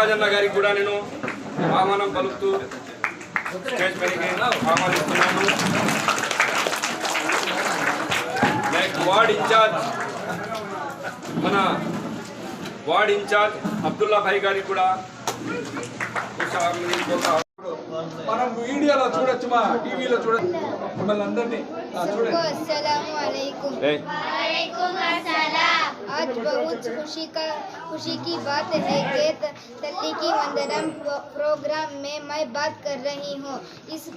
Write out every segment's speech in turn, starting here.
రాజన్న గారికి కూడా నేను ఆహ్వానం పలుకుతూ స్టేజ్ ఆహ్వానిస్తున్నాను. వార్డ్ ఇన్ఛార్జ్ మన వార్డ్ ఇన్ఛార్జ్ అబ్దుల్లా భాయ్ గారికి కూడా మనం మీడియాలో చూడొచ్చు మా టీవీలో చూడొచ్చు. మిమ్మల్ని అందరినీ చూడండి. आज बहुत खुशी का, खुशी की बात है कि तल्लीकी मंदरम प्रोग्राम में मैं बात कर रही हूँ। इस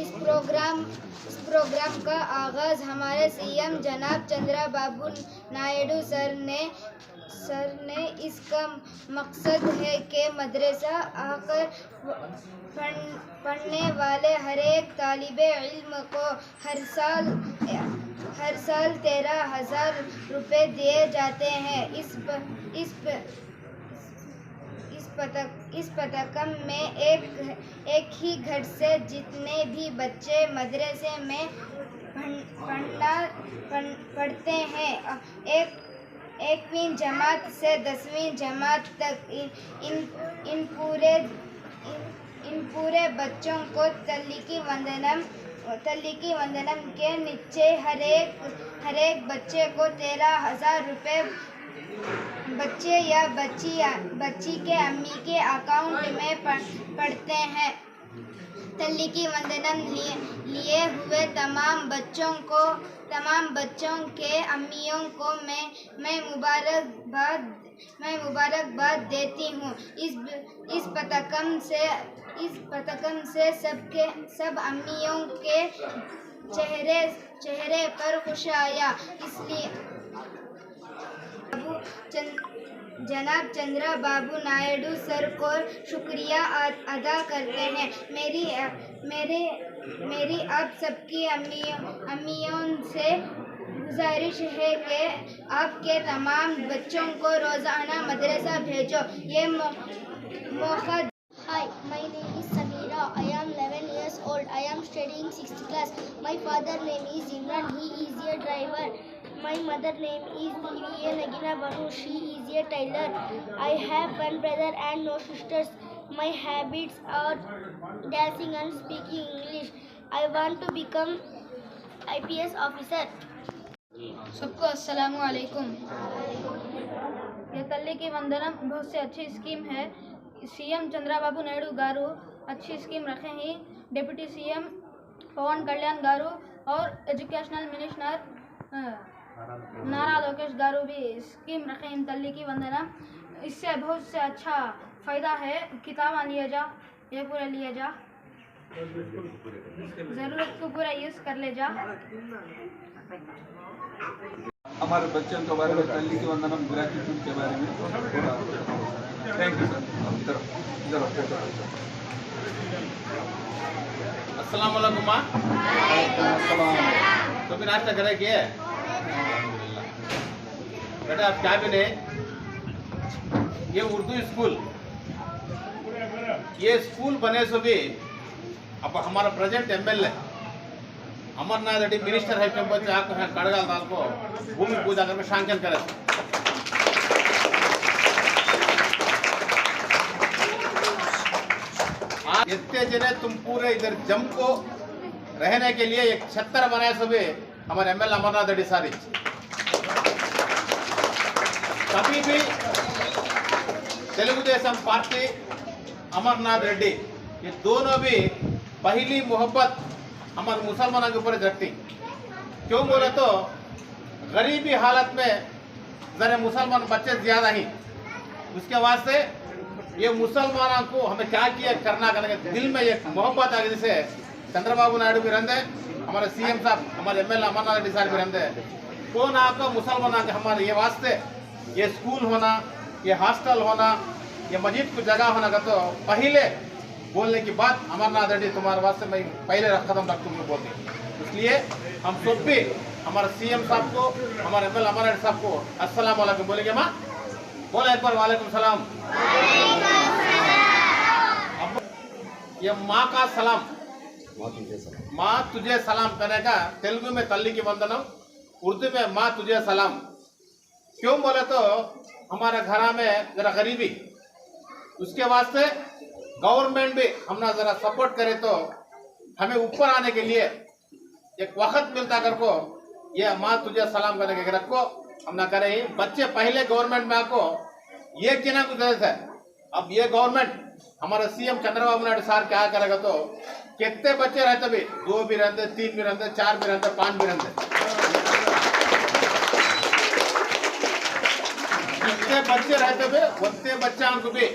इस प्रोग्राम इस प्रोग्राम का आगाज़ हमारे सीएम जनाब चंद्रा बाबू नायडू सर ने सर ने इसका मकसद है कि मदरसा आकर पढ़- पढ़ने वाले हर एक तालिब इल्म को हर साल हर साल तेरह हज़ार रुपये दिए जाते हैं। इस प, इस प, इस पतक इस पतकम में एक एक ही घर से जितने भी बच्चे मदरसे में पढ़ना पढ़ते हैं एक एकवीं जमात से दसवीं जमात तक इन इन, इन पूरे इन, इन पूरे बच्चों को तल्लीकी वंदनम तल्लीकी वंदनम के नीचे हर एक हर एक बच्चे को तेरह हज़ार रुपये बच्चे या बच्ची या बच्ची के अम्मी के अकाउंट में पढ़, पढ़ते हैं। तल्लीकी वंदनम लिए लिए हुए तमाम बच्चों को, तमाम बच्चों के अम्मियों को मैं मैं मुबारकबाद मैं मुबारकबाद देती हूँ। इस इस पतकम से, इस पतकम से सबके, सब अम्मियों के चेहरे चेहरे पर खुश आया। इसलिए बाबू चंद जनाब चंद्रा बाबू नायडू सर को शुक्रिया अदा करते हैं। मेरी मेरे, मेरी अब सबकी अम्मियों अम्मियों से गुजारिश है कि आपके तमाम बच्चों को रोज़ाना मदरसा भेजो। ये मौका hi my name is Sameera I am eleven years old I am studying class my father name is Imran he driver My mother name is Diviya Nagina Banu. She is a tailor. I have one brother and no sisters. My habits are dancing and speaking English. I want to become IPS officer. सबको अस्सलाम वालेकुम ये तल्ली वंदनम बहुत से अच्छी scheme है CM Chandrababu Naidu garu अच्छी scheme रखे हैं डिप्टी सीएम पवन कल्याण गारू और एजुकेशनल मिनिस्टर अ, नारा लोकेश गारू भी स्कीम रखे हैं तल्ली की वंदनम इससे बहुत से अच्छा फ़ायदा है। किताबा लिया जा ये पूरा लिया जा। ज़रूरत को पूरा यूज़ कर ले जा। हमारे बच्चों के बारे में तल्ली की वंदनम ग्रेजुएशन के बारे में थैंक यू सर इधर अस्सलाम वालेकुम माँ तो फिर नाश्ता करे कि बेटा, आप क्या बने ये उर्दू स्कूल। ये स्कूल बने से भी अब हमारा present MLA. Amarnath Reddy, minister है कड़गाल दाल को भूमि पूजा करके शांकन करे। इतने जने तुम पूरे इधर जम को रहने के लिए एक छत्तर बनाए सुबह। हमारे एमएल अमरनाथ रेड्डी सारी। कभी भी तेलुगुदेशम पार्टी, अमरनाथ रेड्डी, ये दोनों भी पहली मोहब्बत हमारे मुसलमानों के ऊपर रखती क्यों बोले तो गरीबी हालत में जरा मुसलमान बच्चे ज़्यादा ही। उसके वास्ते ये मुसलमानों को हमें क्या किया करना करने दिल में एक मोहब्बत आ गई, जिसे चंद्रबाबू नायडू भी रहते हमारे सीएम साहब हमारे एम एल अमरनाथ रेड्डी साहब रहते कौन आपको मुसलमान के हमारे ये वास्ते ये स्कूल होना ये हॉस्टल होना ये मस्जिद को जगह होना का तो पहले बोलने की बात अमरनाथ रेड्डी तुम्हारे वास्ते मैं पहले रख कदम रख तुमने बोलती इसलिए हम सब भी हमारे सीएम साहब को हमारे एम एल अमरनाथ रेड्डी साहब को अस्सलाम वालेकुम बोलेंगे माँ। बोला एक बार वालेकुम सलाम। ये माँ का सलाम। माँ तुझे सलाम। करने का तेलुगु में तल्ली की वंदनम, उर्दू में माँ तुझे सलाम। क्यों बोले तो हमारे घर में जरा गरीबी, उसके वास्ते गवर्नमेंट भी हमने जरा सपोर्ट करे तो हमें ऊपर आने के लिए एक वक्त मिलता कर को, ये माँ तुझे सलाम करने के रखो हम ना करे बच्चे पहले गवर्नमेंट में आको एक जना को देते अब ये गवर्नमेंट, हमारा सीएम चंद्रबाबू नायडू सर क्या करेगा तो कितने बच्चे रहते भी, दो भी रहते, तीन भी रहते, चार भी रहते, पाँच भी रहते। जितने बच्चे रहते भी, उतने बच्चा को भी।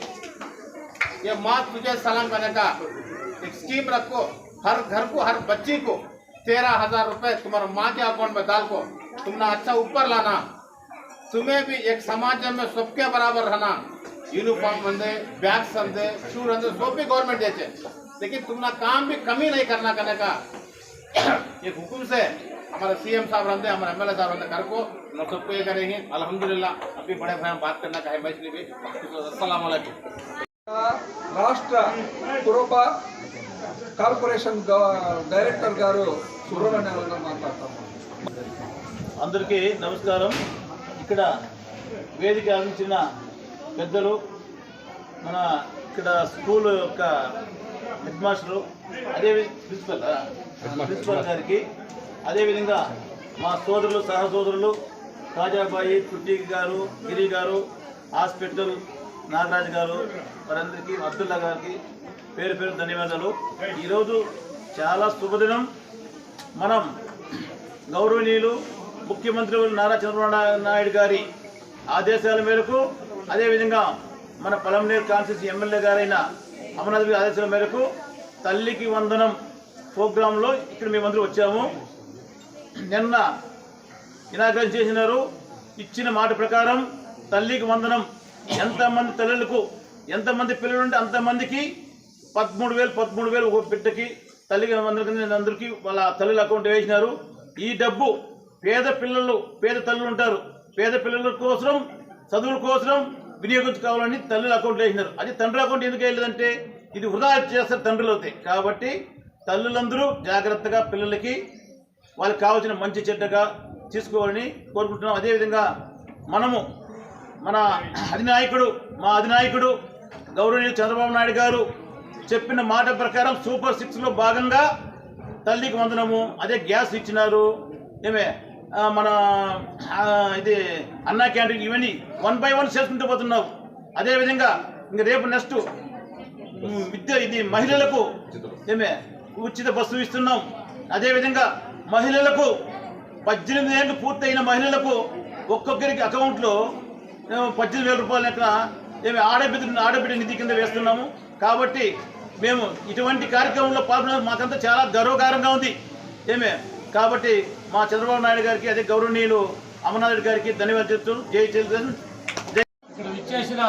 ये माँ तुझे सलाम करने का एक स्कीम रखो, हर घर को, हर बच्ची को, तेरह हज़ार रुपए तुम्हारे माँ के अकाउंट में डाल को, तुमने अच्छा ऊपर लाना। तुम्हें भी एक समाज में सबके बराबर रहना। uniform and bags and shoes and सब भी गवर्नमेंट देते लेकिन तुमने काम भी कमी नहीं करना करने का एक हुक्म से हमारे सीएम साहब रहते हमारे एमएलए साहब रहते घर को हम सबको ये करेंगे अल्हम्दुलिल्लाह अभी बड़े भाई हम बात करना का है मैथिली भी अस्सलाम वालेकुम రాష్ట్ర పురప కార్పొరేషన్ గవ- డైరెక్టర్ గారు సుబ్రహ్మణ్యం గారు మాట్లాడతాము అందరికీ నమస్కారం ఇక్కడ వేదిక అందించిన పెద్దలు మన ఇక్కడ స్కూల్ యొక్క హెడ్ మాస్టరు అదే ప్రిన్సిపల్ ప్రిన్సిపల్ గారికి అదేవిధంగా మా సోదరులు సహసోదరులు కాజాబాయి కుట్టి గారు గిరి గారు హాస్పిటల్ నాగరాజు గారు వారందరికీ అబ్దుల్లా గారికి పేరు పేరు ధన్యవాదాలు. ఈరోజు చాలా శుభదినం. మనం గౌరవనీయులు ముఖ్యమంత్రి నారా చంద్రబాబు నాయుడు గారి ఆదేశాల మేరకు అదేవిధంగా మన పలంనేరు కాన్స్టిట్యూన్సీ ఎమ్మెల్యే గారైన అమరనాథ్ ఆదేశాల మేరకు తల్లికి వందనం ప్రోగ్రాంలో ఇక్కడ మేమందరూ వచ్చాము. నిన్న ఇనాగ్రేషన్ చేసినారు. ఇచ్చిన మాట ప్రకారం తల్లికి వందనం ఎంతమంది తల్లులకు ఎంతమంది పిల్లలు ఉంటే అంతమందికి పదమూడు వేలు పదమూడు వేలు ఒక బిడ్డకి తల్లికి వందనకి అందరికీ వాళ్ళ తల్లుల అకౌంట్ వేసినారు. ఈ డబ్బు పేద పిల్లలు పేద తల్లులు ఉంటారు. పేద పిల్లల కోసం చదువుల కోసం వినియోగించుకోవాలని తల్లుల అకౌంట్ వేసినారు. అది తండ్రి అకౌంట్ ఎందుకు వేయలేదంటే ఇది వృధా చేస్తారు తండ్రులు అవుతాయి కాబట్టి తల్లులందరూ జాగ్రత్తగా పిల్లలకి వాళ్ళకి కావాల్సిన మంచి చెడ్డగా తీసుకోవాలని కోరుకుంటున్నాం. అదేవిధంగా మనము మన అధినాయకుడు మా అధినాయకుడు గౌరవనీయులు చంద్రబాబు నాయుడు గారు చెప్పిన మాట ప్రకారం సూపర్ సిక్స్లో భాగంగా తల్లికి వందనము అదే గ్యాస్ ఇచ్చినారు. ఏమే? మన ఇది అన్నా క్యాంటీన్ ఇవన్నీ వన్ బై వన్ చేసుకుంటూ పోతున్నావు. అదేవిధంగా ఇంక రేపు నెక్స్ట్ విద్య ఇది మహిళలకు ఏమే ఉచిత బస్సు ఇస్తున్నాం. అదేవిధంగా మహిళలకు పద్దెనిమిది ఏళ్ళు పూర్తయిన మహిళలకు ఒక్కొక్కరికి అకౌంట్లో పద్దెనిమిది వేల రూపాయల లెక్కన ఏమి ఆడబిడ్డ ఆడబిడ్డ నిధి కింద వేస్తున్నాము. కాబట్టి మేము ఇటువంటి కార్యక్రమంలో పాల్గొనడం మాకంతా చాలా గర్వకారంగా ఉంది. ఏమే కాబట్టి మా చంద్రబాబు నాయుడు గారికి అదే గౌరవనీయులు అమర్నాథ్ రెడ్డి గారికి ధన్యవాదాలు చెప్తూ జై చంద్రన్ ఇక్కడ విచ్చేసిన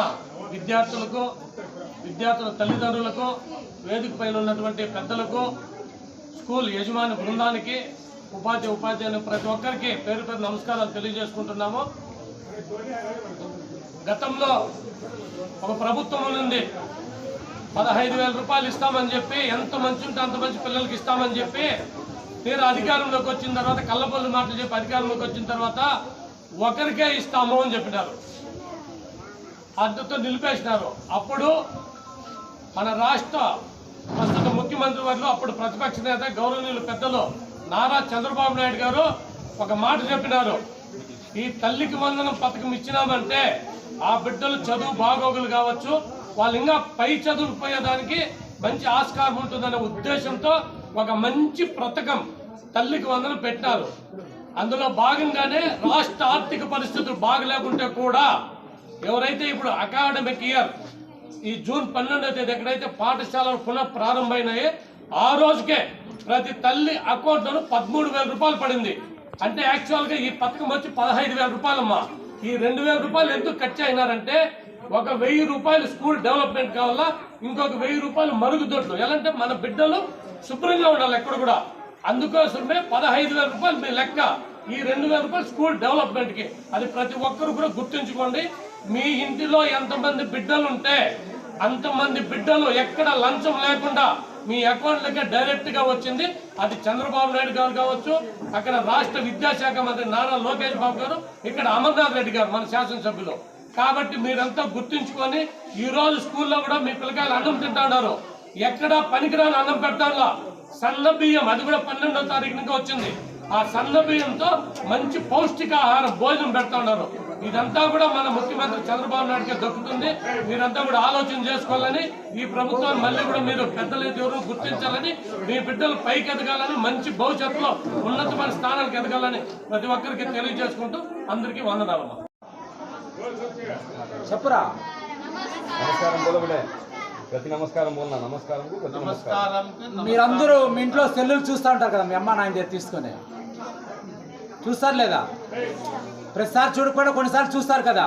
విద్యార్థులకు విద్యార్థుల తల్లిదండ్రులకు వేదిక పైన ఉన్నటువంటి పెద్దలకు స్కూల్ యజమాని బృందానికి ఉపాధ్యాయ ఉపాధ్యాయులు ప్రతి ఒక్కరికి పేరు పేరు నమస్కారాలు తెలియజేసుకుంటున్నాము. గతంలో ఒక ప్రభుత్వం నుండి పదహైదు వేల రూపాయలు ఇస్తామని చెప్పి ఎంత మంచి ఉంటే అంత మంచి పిల్లలకి ఇస్తామని చెప్పి తీరా అధికారంలోకి వచ్చిన తర్వాత కళ్ళపల్లి మాటలు చెప్పి అధికారంలోకి వచ్చిన తర్వాత ఒకరికే ఇస్తాము అని చెప్పినారు. అద్దతో నిలిపేసినారు. అప్పుడు మన రాష్ట్ర ప్రస్తుత ముఖ్యమంత్రి వారిలో అప్పుడు ప్రతిపక్ష నేత గౌరవనీయులు పెద్దలు నారా చంద్రబాబు నాయుడు గారు ఒక మాట చెప్పినారు. ఈ తల్లికి వందనం పథకం ఇచ్చినామంటే ఆ బిడ్డలు చదువు బాగోగులు కావచ్చు. వాళ్ళు ఇంకా పై చదువుకు పోయేదానికి మంచి ఆస్కారం ఉంటుందనే ఉద్దేశంతో ఒక మంచి పథకం తల్లికి వందలు పెట్టారు. అందులో భాగంగానే రాష్ట్ర ఆర్థిక పరిస్థితులు బాగలేకుంటే కూడా ఎవరైతే ఇప్పుడు అకాడమిక్ ఇయర్ ఈ జూన్ పన్నెండో తేదీ ఎక్కడైతే పాఠశాలలు పునః ప్రారంభమైనాయి ఆ రోజుకే ప్రతి తల్లి అకౌంట్లను పదమూడు వేల రూపాయలు పడింది. అంటే యాక్చువల్గా ఈ పథకం వచ్చి పదహైదు వేల రూపాయలమ్మా. ఈ రెండు వేల రూపాయలు ఎందుకు ఖర్చు అయినారంటే ఒక వెయ్యి రూపాయలు స్కూల్ డెవలప్మెంట్ కావాలా ఇంకొక వెయ్యి రూపాయలు మరుగుదొడ్లు. ఎలా అంటే మన బిడ్డలు శుభ్రంగా ఉండాలి ఎక్కడ కూడా. అందుకోసమే పదహైదు వేల రూపాయలు మీ లెక్క. ఈ రెండు వేల రూపాయలు స్కూల్ డెవలప్మెంట్కి. అది ప్రతి ఒక్కరు కూడా గుర్తుంచుకోండి. మీ ఇంటిలో ఎంతమంది బిడ్డలు ఉంటే అంతమంది బిడ్డలు ఎక్కడ లంచం లేకుండా మీ అకౌంట్లకే డైరెక్ట్గా వచ్చింది. అది చంద్రబాబు నాయుడు గారు కావచ్చు అక్కడ రాష్ట్ర విద్యాశాఖ మంత్రి నారా లోకేష్ బాబు గారు ఇక్కడ అమర్నాథ్ రెడ్డి గారు మన శాసనసభ్యులు. కాబట్టి మీరంతా గుర్తుంచుకొని ఈ రోజు స్కూల్లో కూడా మీ పిల్లకాయలు అన్నం తింటున్నారు ఎక్కడ పనికిరాని అన్నం పెట్టాలా? సన్న బియ్యం అది కూడా పన్నెండో తారీఖు నుంచి వచ్చింది. ఆ సన్న బియ్యంతో మంచి పౌష్టికాహారం భోజనం పెడతా ఉన్నారు. ఇదంతా కూడా మన ముఖ్యమంత్రి చంద్రబాబు నాయుడుకే దక్కుతుంది. మీరంతా కూడా ఆలోచన చేసుకోవాలని ఈ ప్రభుత్వాన్ని మళ్ళీ కూడా మీరు పెద్దలు ఎవరు గుర్తించాలని మీ బిడ్డలు పైకి ఎదగాలని మంచి భవిష్యత్తులో ఉన్నతమైన స్థానానికి ఎదగాలని ప్రతి ఒక్కరికి తెలియజేసుకుంటూ అందరికీ వందనాలమ్మా. చెప్పురా? నమస్కారం ప్రతి నమస్కారం బోల్నా నమస్కారం ప్రతి నమస్కారం. మీరందరూ మీ ఇంట్లో సెల్లులు చూస్తూ ఉంటారు కదా మీ అమ్మ నాయన దగ్గర తీసుకొని. చూస్తారు లేదా? ప్రతిసారి చూడకపోయినా కొన్నిసార్లు చూస్తారు కదా.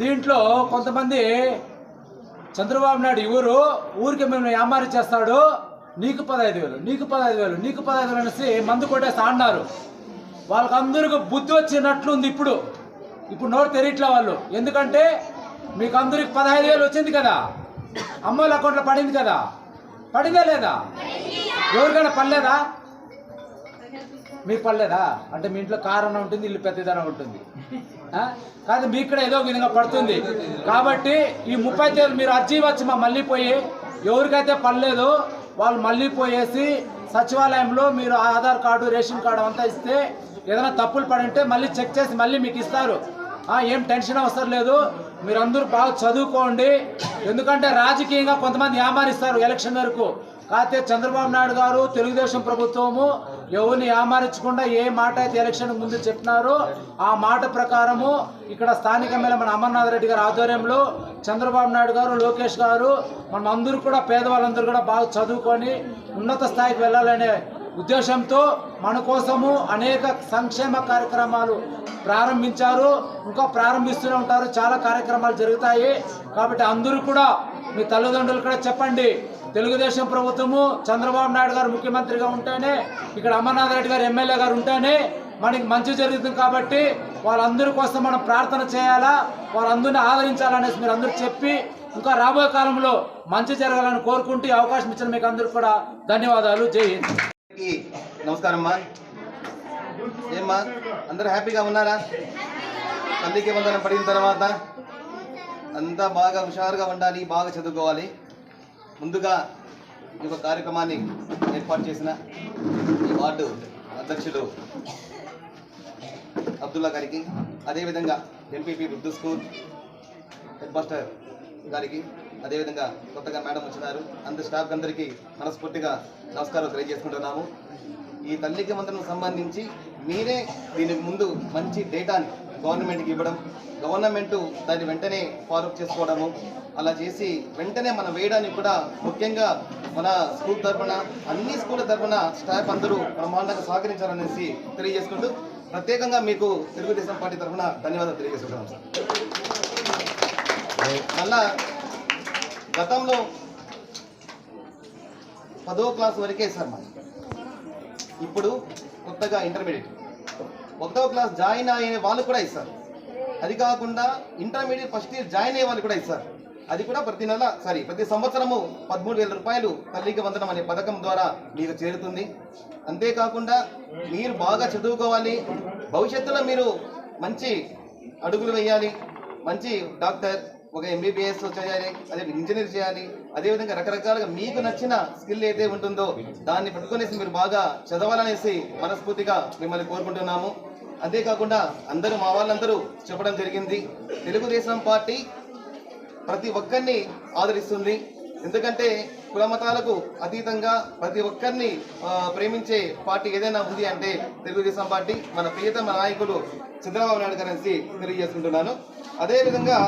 దీంట్లో కొంతమంది చంద్రబాబు నాయుడు ఊరు ఊరికి మేము వ్యాపారం చేస్తాడు నీకు పదహైదు వేలు నీకు పదహైదు వేలు నీకు పదహైదు వేలు అనేసి మందు కొట్టేసి అన్నారు. వాళ్ళకందరికి బుద్ధి వచ్చినట్లుంది ఇప్పుడు. ఇప్పుడు నోరు తెరియట్లే వాళ్ళు. ఎందుకంటే మీకు అందరికి పదహైదు వేలు వచ్చింది కదా. అమ్మోళ్ళ అకౌంట్లో పడింది కదా? పడిందా లేదా? ఎవరికైనా పడలేదా? మీకు పడలేదా? అంటే మీ ఇంట్లో కారు అన్న ఉంటుంది ఇల్లు పెద్దదనం ఉంటుంది. కాదు మీకు కూడా ఏదో విధంగా పడుతుంది. కాబట్టి ఈ ముప్పై తేదీ మీరు అర్జీ వచ్చి మా మళ్ళీ పోయి ఎవరికైతే పడలేదు వాళ్ళు మళ్ళీ పోయేసి సచివాలయంలో మీరు ఆధార్ కార్డు రేషన్ కార్డు అంతా ఇస్తే ఏదైనా తప్పులు పడి ఉంటే మళ్ళీ చెక్ చేసి మళ్ళీ మీకు ఇస్తారు. ఏం టెన్షన్ అవసరం లేదు. మీరందరూ బాగా చదువుకోండి. ఎందుకంటే రాజకీయంగా కొంతమంది యామారిస్తారు ఎలక్షన్ వరకు కాకపోతే చంద్రబాబు నాయుడు గారు తెలుగుదేశం ప్రభుత్వము ఎవరిని యామారించకుండా ఏ మాట అయితే ఎలక్షన్ ముందు చెప్పినారో ఆ మాట ప్రకారము ఇక్కడ స్థానిక ఎమ్మెల్యే మన అమర్నాథ్ రెడ్డి గారి ఆధ్వర్యంలో చంద్రబాబు నాయుడు గారు లోకేష్ గారు మనం అందరూ కూడా పేదవాళ్ళందరూ కూడా బాగా చదువుకొని ఉన్నత స్థాయికి వెళ్ళాలనే ఉద్దేశంతో మన కోసము అనేక సంక్షేమ కార్యక్రమాలు ప్రారంభించారు. ఇంకా ప్రారంభిస్తూనే ఉంటారు. చాలా కార్యక్రమాలు జరుగుతాయి. కాబట్టి అందరూ కూడా మీ తల్లిదండ్రులు కూడా చెప్పండి. తెలుగుదేశం ప్రభుత్వము చంద్రబాబు నాయుడు గారు ముఖ్యమంత్రిగా ఉంటేనే ఇక్కడ అమర్నాథ్ రెడ్డి గారు ఎమ్మెల్యే గారు ఉంటేనే మనకి మంచి జరుగుతుంది కాబట్టి వాళ్ళందరి కోసం మనం ప్రార్థన చేయాలా? వాళ్ళందరినీ ఆదరించాలనేసి మీరు అందరూ చెప్పి ఇంకా రాబోయే కాలంలో మంచి జరగాలని కోరుకుంటూ అవకాశం ఇచ్చిన మీకు అందరికీ కూడా ధన్యవాదాలు. జై హింద్. అందరికీ నమస్కారం అమ్మా. ఏమ్మా అందరు హ్యాపీగా ఉన్నారా? తల్లికి వందనం పడిన తర్వాత అంతా బాగా హుషారుగా ఉండాలి బాగా చదువుకోవాలి. ముందుగా ఈ యొక్క కార్యక్రమాన్ని ఏర్పాటు చేసిన ఈ వార్డు అధ్యక్షులు అబ్దుల్లా గారికి అదేవిధంగా MPP Urdu school head master గారికి అదేవిధంగా కొత్తగా మేడం వచ్చినారు. అందరి స్టాఫ్ అందరికీ మనస్ఫూర్తిగా నమస్కారం తెలియజేసుకుంటున్నాము. ఈ తల్లికి మంత్రం సంబంధించి మీరే దీనికి ముందు మంచి డేటాని గవర్నమెంట్కి ఇవ్వడం గవర్నమెంట్ దాన్ని వెంటనే ఫాలోఅప్ చేసుకోవడము అలా చేసి వెంటనే మనం వేయడానికి కూడా ముఖ్యంగా మన స్కూల్ తరఫున అన్ని స్కూల్ తరఫున స్టాఫ్ అందరూ బ్రహ్మాండంగా సహకరించాలనేసి తెలియజేసుకుంటూ ప్రత్యేకంగా మీకు తెలుగుదేశం పార్టీ తరఫున ధన్యవాదాలు తెలియజేసుకుంటున్నాం సార్. మళ్ళా గతంలో పదో క్లాస్ వరకే సార్ మరి ఇప్పుడు కొత్తగా ఇంటర్మీడియట్. ఒకటో క్లాస్ జాయిన్ అయ్యే వాళ్ళు కూడా ఇస్తారు. అది కాకుండా ఇంటర్మీడియట్ ఫస్ట్ ఇయర్ జాయిన్ అయ్యే వాళ్ళు కూడా ఇస్తారు. అది కూడా ప్రతి నెల సారీ ప్రతి సంవత్సరము పదమూడు వేల రూపాయలు తల్లికి వందనం అనే పథకం ద్వారా మీకు చేరుతుంది. అంతేకాకుండా మీరు బాగా చదువుకోవాలి. భవిష్యత్తులో మీరు మంచి అడుగులు వేయాలి. మంచి డాక్టర్ ఒక ఎంబీబీఎస్ చేయాలి అదే ఇంజనీర్ చేయాలి అదేవిధంగా రకరకాలుగా మీకు నచ్చిన స్కిల్ ఏదైతే ఉంటుందో దాన్ని పట్టుకునేసి మీరు బాగా చదవాలనేసి మనస్ఫూర్తిగా మిమ్మల్ని కోరుకుంటున్నాము. అంతేకాకుండా అందరూ మా వాళ్ళందరూ చెప్పడం జరిగింది. తెలుగుదేశం పార్టీ ప్రతి ఒక్కరిని ఆదరిస్తుంది. ఎందుకంటే కుల మతాలకు అతీతంగా ప్రతి ఒక్కరిని ప్రేమించే పార్టీ ఏదైనా ఉంది అంటే తెలుగుదేశం పార్టీ. మన ప్రియతమ నాయకుడు చంద్రబాబు నాయుడు గారి తెలియజేసుకుంటున్నాను. అదేవిధంగా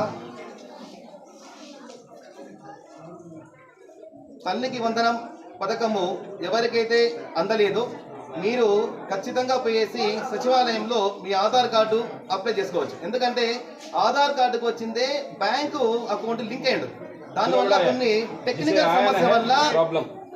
తల్లికి వందనం పథకము ఎవరికైతే అందలేదో మీరు ఖచ్చితంగా పోయేసి సచివాలయంలో మీ ఆధార్ కార్డు అప్లై చేసుకోవచ్చు. ఎందుకంటే ఆధార్ కార్డుకు వచ్చిందే బ్యాంకు అకౌంట్ లింక్ అయ్యిండు దానివల్ల కొన్ని టెక్నికల్ సమస్య వల్ల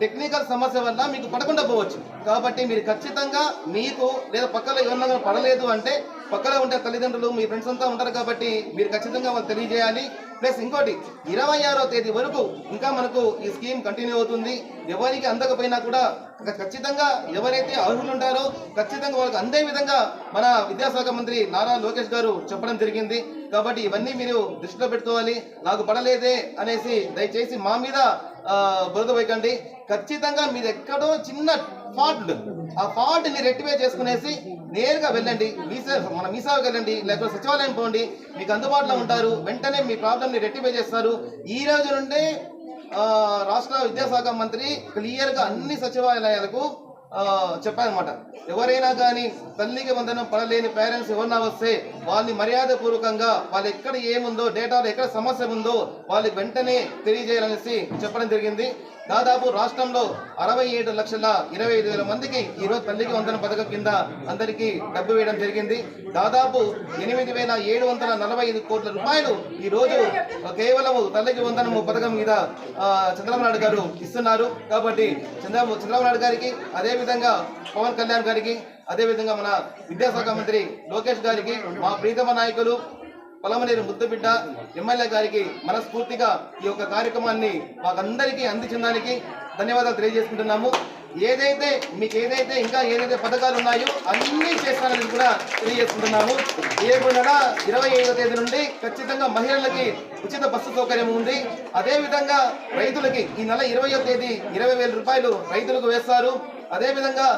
టెక్నికల్ సమస్య వల్ల మీకు పడకుండా పోవచ్చు. కాబట్టి మీరు ఖచ్చితంగా మీకు లేదా పక్కలో ఎవరన్నా పడలేదు అంటే పక్కలో ఉంటే తల్లిదండ్రులు మీ ఫ్రెండ్స్ అంతా ఉంటారు కాబట్టి మీరు ఖచ్చితంగా వాళ్ళు తెలియజేయాలి. ప్లస్ ఇంకోటి ఇరవై ఆరో తేదీ వరకు ఇంకా మనకు ఈ స్కీమ్ కంటిన్యూ అవుతుంది. ఎవరికి అందకపోయినా కూడా ఖచ్చితంగా ఎవరైతే అర్హులు ఉంటారో ఖచ్చితంగా వాళ్ళకి అందే విధంగా మన విద్యాశాఖ మంత్రి నారా లోకేష్ గారు చెప్పడం జరిగింది. కాబట్టి ఇవన్నీ మీరు దృష్టిలో పెట్టుకోవాలి. నాకు పడలేదే అనేసి దయచేసి మా మీద ఆ, బురద ఖచ్చితంగా మీరు ఎక్కడో చిన్న ఫాల్ట్ ఉంటుంది ఆ ఫాల్ట్ని రెక్టిఫై చేసుకునేసి నేరుగా వెళ్ళండి. మీసా మన మీసాకు వెళ్ళండి. లేకపోతే సచివాలయం పోండి. మీకు అందుబాటులో ఉంటారు. వెంటనే మీ ప్రాబ్లమ్ని రెక్టిఫై చేస్తారు. ఈ రోజు నుండే రాష్ట్ర విద్యాశాఖ మంత్రి క్లియర్గా అన్ని సచివాలయాలకు చెప్పారనమాట ఎవరైనా కానీ తల్లికి వందనం పడలేని పేరెంట్స్ ఎవరన్నా వస్తే వాళ్ళని మర్యాద పూర్వకంగా వాళ్ళు ఎక్కడ ఏముందో డేటాలో ఎక్కడ సమస్య ఉందో వాళ్ళకి వెంటనే తెలియజేయాలనేసి చెప్పడం జరిగింది. దాదాపు రాష్ట్రంలో అరవై ఏడు లక్షల ఇరవై ఐదు వేల మందికి ఈరోజు తల్లికి వందన పథకం కింద అందరికీ డబ్బు వేయడం జరిగింది. దాదాపు ఎనిమిది వేల ఏడు వందల నలభై ఐదు కోట్ల రూపాయలు ఈరోజు కేవలం తల్లికి వందనము పథకం మీద చంద్రబాబు నాయుడు గారు ఇస్తున్నారు. కాబట్టి చంద్రబాబు చంద్రబాబు నాయుడు గారికి అదేవిధంగా పవన్ కళ్యాణ్ గారికి అదేవిధంగా మన విద్యాశాఖ మంత్రి లోకేష్ గారికి మా ప్రీతమ నాయకులు పొలమనేరు ముద్దుబిడ్డ ఎమ్మెల్యే గారికి మనస్ఫూర్తిగా ఈ యొక్క కార్యక్రమాన్ని మాకందరికీ అందించడానికి ధన్యవాదాలు తెలియజేసుకుంటున్నాము. ఏదైతే మీకు ఏదైతే ఇంకా ఏదైతే పథకాలు ఉన్నాయో అన్నీ చేస్తానని కూడా తెలియజేసుకుంటున్నాము. ఏకుండా నెల ఇరవై ఐదో తేదీ నుండి ఖచ్చితంగా మహిళలకి ఉచిత బస్సు సౌకర్యం ఉంది. అదేవిధంగా రైతులకి ఈ నెల ఇరవయో తేదీ ఇరవై వేల రూపాయలు రైతులకు వేస్తారు. అదేవిధంగా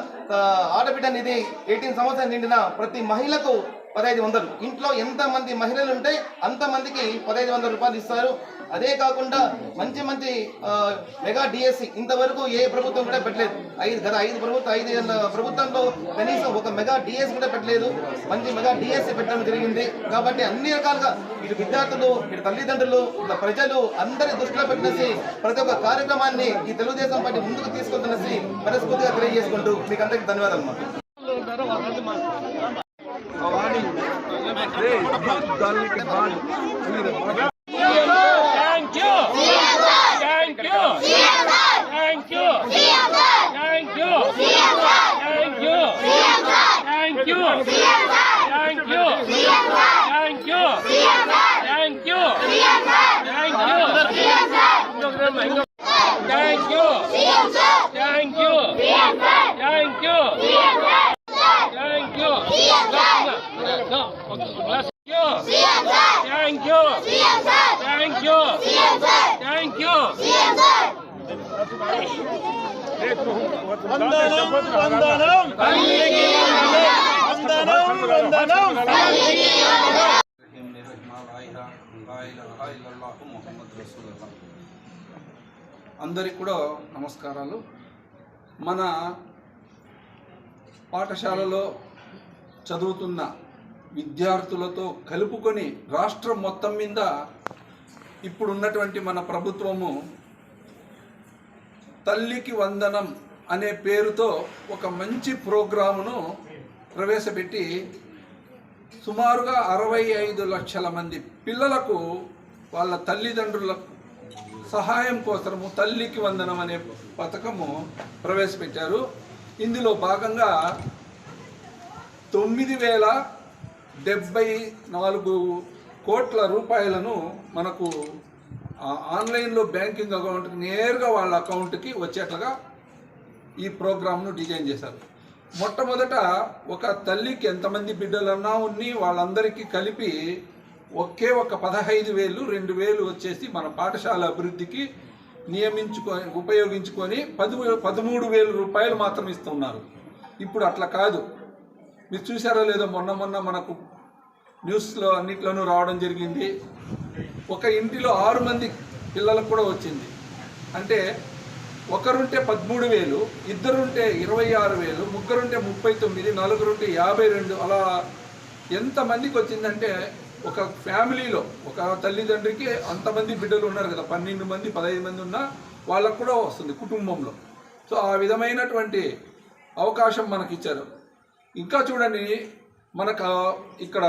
ఆడబిడ్డ నిధి ఎయిటీన్ సంవత్సరం నిండిన ప్రతి మహిళకు పదహైదు వందలు. ఇంట్లో ఎంతమంది మహిళలు ఉంటే అంతమందికి పదహైదు వందల రూపాయలు ఇస్తారు. అదే కాకుండా మంచి మంచి మెగా డిఎస్సి ఇంతవరకు ఏ ప్రభుత్వం కూడా పెట్టలేదు. ఐదు గత ఐదు ప్రభుత్వం ఐదు ప్రభుత్వంలో కనీసం ఒక మెగా డిఎస్సి కూడా పెట్టలేదు. మంచి మెగా డిఎస్సి పెట్టడం జరిగింది. కాబట్టి అన్ని రకాలుగా ఇటు విద్యార్థులు ఇటు తల్లిదండ్రులు ఇట్లా ప్రజలు అందరి దృష్టిలో పెట్టినసి ప్రతి ఒక్క కార్యక్రమాన్ని ఈ తెలుగుదేశం పార్టీ ముందుకు తీసుకొస్తున్నసి మనస్ఫూర్తిగా తెలియజేసుకుంటూ మీకు అందరికీ ధన్యవాదాలు डालने के बाद thank you thank you thank you thank you thank you thank you thank you thank you thank you thank you thank you వందనం వందనం. వందనం వందనం అందరికి కూడా నమస్కారాలు. మన పాఠశాలలో చదువుతున్న విద్యార్థులతో కలుపుకొని రాష్ట్రం మొత్తం మీద ఇప్పుడున్నటువంటి మన ప్రభుత్వము తల్లికి వందనం అనే పేరుతో ఒక మంచి ప్రోగ్రామును ప్రవేశపెట్టి సుమారుగా అరవై ఐదు లక్షల మంది పిల్లలకు వాళ్ళ తల్లిదండ్రులకు సహాయం కోసము తల్లికి వందనం అనే పథకము ప్రవేశపెట్టారు. ఇందులో భాగంగా తొమ్మిది వేల డెబ్బై నాలుగు కోట్ల రూపాయలను మనకు ఆన్లైన్లో బ్యాంకింగ్ అకౌంట్కి నేరుగా వాళ్ళ అకౌంట్కి వచ్చేట్లుగా ఈ ప్రోగ్రామ్ను డిజైన్ చేశారు. మొట్టమొదట ఒక తల్లికి ఎంతమంది బిడ్డలన్నా ఉన్ని వాళ్ళందరికీ కలిపి ఒకే ఒక పదహైదు వేలు రెండు వేలు వచ్చేసి మన పాఠశాల అభివృద్ధికి నియమించుకొని ఉపయోగించుకొని పది పదమూడు వేల రూపాయలు మాత్రం ఇస్తున్నారు. ఇప్పుడు అట్లా కాదు. మీరు చూసారో లేదో మొన్న మొన్న మనకు న్యూస్లో అన్నిట్లోనూ రావడం జరిగింది. ఒక ఇంటిలో ఆరు మంది పిల్లలకు కూడా వచ్చింది. అంటే ఒకరుంటే పదమూడు వేలు ఇద్దరుంటే ఇరవై ఆరు వేలు ముగ్గురుంటే ముప్పై తొమ్మిది నలుగురుంటే యాభై రెండు. అలా ఎంతమందికి వచ్చిందంటే ఒక ఫ్యామిలీలో ఒక తల్లిదండ్రికి అంతమంది బిడ్డలు ఉన్నారు కదా పన్నెండు మంది పదహైదు మంది ఉన్నా వాళ్ళకు కూడా వస్తుంది కుటుంబంలో. సో ఆ విధమైనటువంటి అవకాశం మనకి ఇచ్చారు ఇంకా చూడండి మనకు ఇక్కడ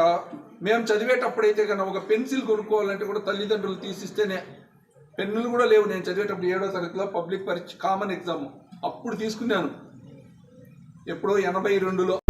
మేము చదివేటప్పుడైతే కన్నా ఒక పెన్సిల్ కొనుక్కోవాలంటే కూడా తల్లిదండ్రులు తీసిస్తేనే పెన్నులు కూడా లేవు. నేను చదివేటప్పుడు ఏడో తరగతిలో పబ్లిక్ పరీక్ష కామన్ ఎగ్జామ్. అప్పుడు తీసుకున్నాను. ఎప్పుడో ఎనభై రెండులో